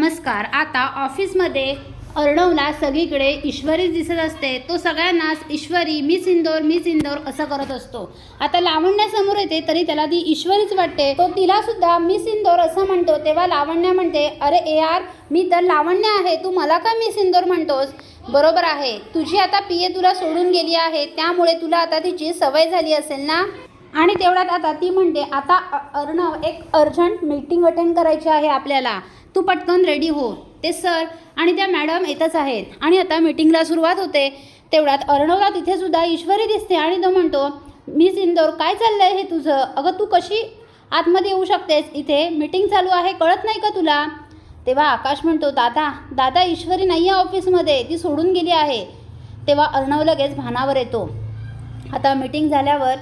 नमस्कार. आता ऑफिसमध्ये अर्णवला सगळीकडे ईश्वरीच दिसत असते. तो सगळ्यांनाच ईश्वरी मिस इंदोर मिस इंदोर असं करत असतो. आता लावण्या समोर येते तरी त्याला ती ईश्वरीच वाटते. तो तिला सुद्धा मिस इंदोर असं म्हणतो तेव्हा लावण्या म्हणते अरे ए यार मी तर लावण्य आहे. तू मला का मिस इंदोर म्हणतोस? बरोबर आहे. तुझी आता पी ए तुला सोडून गेली आहे. त्यामुळे तुला आता तिची सवय झाली असेल ना? आणि तेवढ्यात आता ती म्हणते आता अर्णव एक अर्जंट मीटिंग अटेंड करायची आहे आपल्याला. तू पटकन रेडी हो. ते सर आणि त्या मॅडम येतच आहेत. आणि आता मीटिंगला सुरुवात होते. तेवढ्यात अर्णवला तिथेसुद्धा ईश्वरी दिसते आणि तो म्हणतो मिस इंदोर काय चाललं आहे हे तुझं? अगं तू कशी आतमध्ये येऊ शकतेस? इथे मीटिंग चालू आहे कळत नाही का तुला? तेव्हा आकाश म्हणतो दादा दादा ईश्वरी नाही आहे ऑफिसमध्ये ती सोडून गेली आहे. तेव्हा अर्णव लगेच भानावर येतो. आता मीटिंग झाल्यावर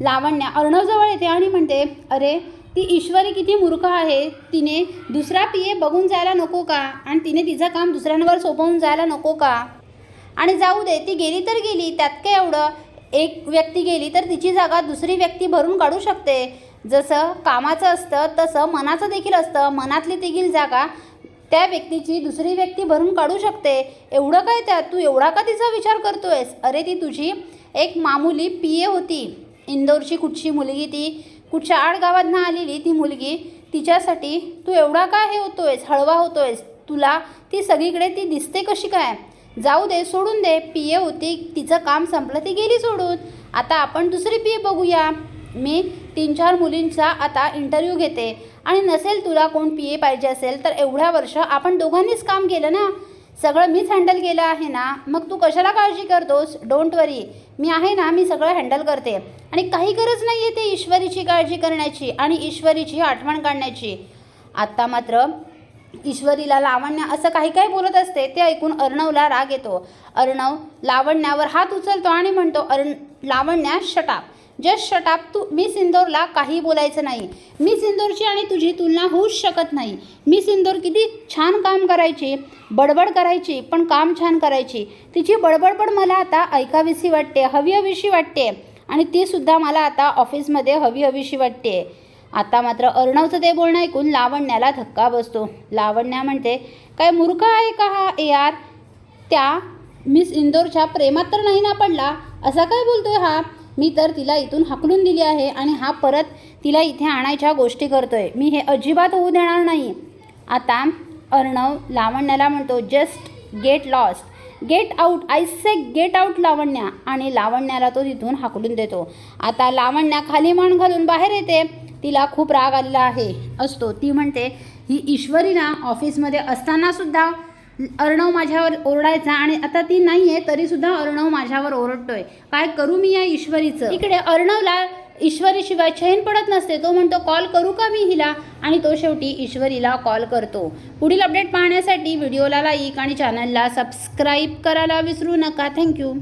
लावण्या अर्णवजवळ येते आणि म्हणते अरे ती ईश्वरी किती मूर्ख आहे तिने दुसरा पी ए बघून जायला नको का? आणि तिने तिचं काम दुसऱ्यांवर सोपवून जायला नको का? आणि जाऊ दे ती गेली तर गेली त्यात काय एवढं? एक व्यक्ती गेली तर तिची जागा दुसरी व्यक्ती भरून काढू शकते. जसं कामाचं असतं तसं मनाचं देखील असतं. मनातली देखील जागा त्या व्यक्तीची दुसरी व्यक्ती भरून काढू शकते. एवढं काय त्यात? तू एवढा का तिचा विचार करतोयस? अरे ती तुझी एक मामुली पी ए होती. इंदोरची कुठची मुलगी ती. कुठच्या आडगावातनं आलेली ती मुलगी तिच्यासाठी तू एवढा काय हे होतोयस हळवा होतोयस? तुला ती सगळीकडे ती दिसते कशी काय? जाऊ दे सोडून दे. पी ए होती तिचं काम संपलं ती गेली सोडून. आता आपण दुसरी पी ए बघूया. मी तीन चार मुलींचा आता इंटरव्ह्यू घेते. आणि नसेल तुला कोण पी ए पाहिजे असेल तर एवढ्या वर्ष आपण दोघांनीच काम केलं ना? सगळं मीच हँडल केलं आहे ना मग तू कशाला काळजी करतोस? डोंट वरी मी आहे ना मी सगळं हँडल करते. आणि काही गरज नाही आहे ते ईश्वरीची काळजी करण्याची आणि ईश्वरीची आठवण काढण्याची. आत्ता मात्र ईश्वरीला लावण्य असं काही काही बोलत असते ते ऐकून अर्णवला राग येतो. अर्णव लावण्यावर हात उचलतो आणि म्हणतो अर्ण लावण्या shut up just shut up तू मी सिंदोरला काही बोलायचं नाही. मी सिंदोरची आणि तुझी तुलना होऊच शकत नाही. मी सिंदोर किती छान काम करायची बडबड करायची पण काम छान करायची. तिची बडबड पण मला आता ऐकावीशी वाटते हवी हवीशी वाटते. आणि ती सुद्धा मला आता ऑफिसमध्ये हवी हवीशी वाटते. आता मात्र अर्णवचं ते बोलणं ऐकून लावण्याला धक्का बसतो. लावण्या म्हणते काय मूर्ख आहे का हा ए यार त्या मिस इंदोरच्या प्रेमात तर नाही ना पडला. असा काय बोलतोय हा? मी तर तिला इथून हाकलून दिली आहे आणि हा परत तिला इथे आणायच्या गोष्टी करतो आहे मी हे अजिबात होऊ देणार नाही. आता अर्णव लावण्याला म्हणतो just get lost get out I say get out Lavanya. आणि लावण्याला तो तिथून हाकलून देतो. आता लावण्या खाली मान घालून बाहेर येते. तिला खूप राग आलेला आहे असतो. ती म्हणते ही ईश्वरी ना ऑफिसमध्ये असताना सुद्धा अर्णव माझ्यावर ओरडायचा आणि आता ती नाही आहे तरीसुद्धा अर्णव माझ्यावर ओरडतोय. काय करू मी या ईश्वरीचं? इकडे अर्णवला ईश्वरीशिवाय चैन पडत नसते. तो म्हणतो कॉल करू का मी हिला? आणि तो शेवटी ईश्वरीला कॉल करतो. पुढील अपडेट पाहण्यासाठी व्हिडिओला लाईक आणि चॅनलला सबस्क्राईब करायला विसरू नका. थँक्यू.